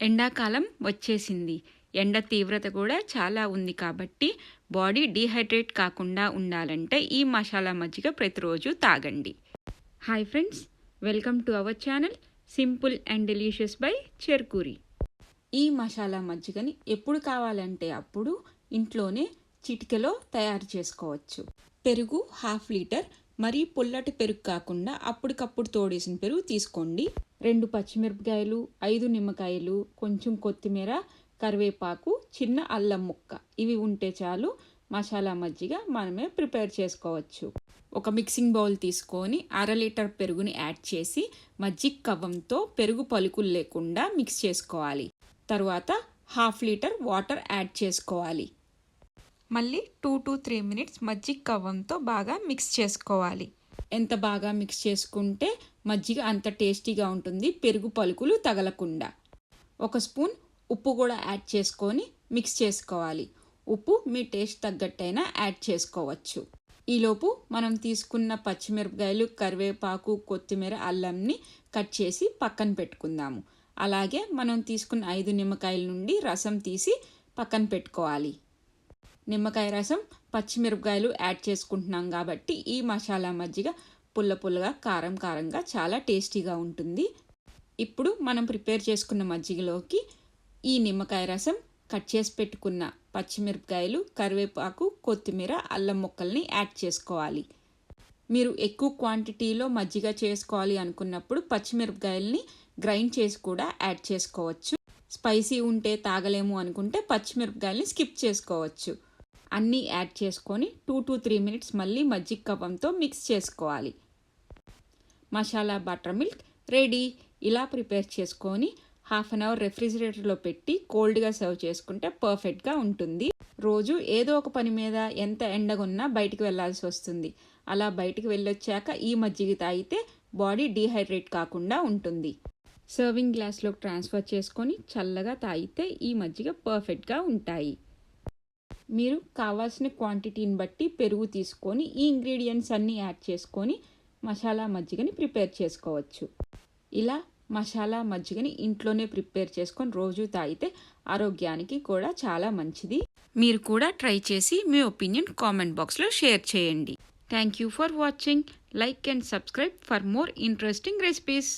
ఎండాకాలం వచ్చేసింది. ఎండ తీవ్రత కూడా చాలా ఉంది కాబట్టి బాడీ డీహైడ్రేట్ కాకుండా ఉండాలంటే ఈ మసాలా మజ్జిగ ప్రతిరోజు తాగండి. Hi friends welcome to our channel simple and delicious by Cherukuri. ఈ మసాలా మజ్జిగని ఎప్పుడు కావాలంటే అప్పుడు ఇంట్లోనే చిటికెలో తయారు చేసుకోవచ్చు. పెరుగు హాఫ్ లీటర్ మరీ పుల్లటి పెరుగు కాకుండా అప్పటికప్పుడు తోడేసిన పెరుగు తీసుకోండి. రెండు పచ్చిమిరపకాయలు ఐదు నిమ్మకాయలు కొంచెం కొత్తిమీర కరివేపాకు చిన్న అల్లం ముక్క. ఇవి ఉంటే చాలు మసాలా మజ్జిగ మనమే ప్రిపేర్ చేసుకోవచ్చు. ఒక మిక్సింగ్ బౌల్ తీసుకొని అర లీటర్ పెరుగుని యాడ్ చేసి మజ్జిగ కవ్వంతో పెరుగు పలుకులు లేకుండా మిక్స్ చేసుకోవాలి. తరువాత హాఫ్ లీటర్ వాటర్ యాడ్ చేసుకోవాలి. మళ్ళీ టూ టు త్రీ మినిట్స్ మజ్జిగ కవ్వంతో బాగా మిక్స్ చేసుకోవాలి. ఎంత బాగా మిక్స్ చేసుకుంటే మజ్జిగ అంత టేస్టీగా ఉంటుంది పెరుగు పలుకులు తగలకుండా. ఒక స్పూన్ ఉప్పు కూడా యాడ్ చేసుకొని మిక్స్ చేసుకోవాలి. ఉప్పు మీ టేస్ట్ తగ్గట్టయినా యాడ్ చేసుకోవచ్చు. ఈలోపు మనం తీసుకున్న పచ్చిమిరపకాయలు కరివేపాకు కొత్తిమీర అల్లంని కట్ చేసి పక్కన పెట్టుకుందాము. అలాగే మనం తీసుకున్న ఐదు నిమ్మకాయల నుండి రసం తీసి పక్కన పెట్టుకోవాలి. నిమ్మకాయ రసం పచ్చిమిరపకాయలు యాడ్ చేసుకుంటున్నాం కాబట్టి ఈ మసాలా మజ్జిగ పుల్ల పుల్లగా కారం కారంగా చాలా టేస్టీగా ఉంటుంది. ఇప్పుడు మనం ప్రిపేర్ చేసుకున్న మజ్జిగలోకి ఈ నిమ్మకాయ రసం కట్ చేసి పెట్టుకున్న పచ్చిమిరపకాయలు కరివేపాకు కొత్తిమీర అల్లం ముక్కల్ని యాడ్ చేసుకోవాలి. మీరు ఎక్కువ క్వాంటిటీలో మజ్జిగ చేసుకోవాలి అనుకున్నప్పుడు పచ్చిమిరపకాయల్ని గ్రైండ్ చేసి కూడా యాడ్ చేసుకోవచ్చు. స్పైసీ ఉంటే తాగలేము అనుకుంటే పచ్చిమిరపకాయల్ని స్కిప్ చేసుకోవచ్చు. అన్నీ యాడ్ చేసుకొని టూ టు త్రీ మినిట్స్ మళ్ళీ మజ్జిగ కవ్వంతో మిక్స్ చేసుకోవాలి. Masala butter milk ready. ఇలా ప్రిపేర్ చేసుకొని హాఫ్ అన్ అవర్ రెఫ్రిజిరేటర్లో పెట్టి కోల్డ్గా సర్వ్ చేసుకుంటే పర్ఫెక్ట్గా ఉంటుంది. రోజు ఏదో ఒక పని మీద ఎంత ఎండగున్నా బయటికి వెళ్ళాల్సి వస్తుంది. అలా బయటికి వెళ్ళొచ్చాక ఈ మజ్జిగ తాగితే బాడీ డీహైడ్రేట్ కాకుండా ఉంటుంది. సర్వింగ్ గ్లాస్లోకి ట్రాన్స్ఫర్ చేసుకొని చల్లగా తాగితే ఈ మజ్జిగ పర్ఫెక్ట్గా ఉంటాయి. మీరు కావాల్సిన క్వాంటిటీని బట్టి పెరుగు తీసుకొని ఈ ఇంగ్రీడియంట్స్ అన్నీ యాడ్ చేసుకొని మసాలా మజ్జిగని ప్రిపేర్ చేసుకోవచ్చు. ఇలా మసాలా మజ్జిగని ఇంట్లోనే ప్రిపేర్ చేసుకొని రోజు తాగితే ఆరోగ్యానికి కూడా చాలా మంచిది. మీరు కూడా ట్రై చేసి మీ ఒపీనియన్ కామెంట్ బాక్స్లో షేర్ చేయండి. Thank you for watching like and subscribe for more interesting recipes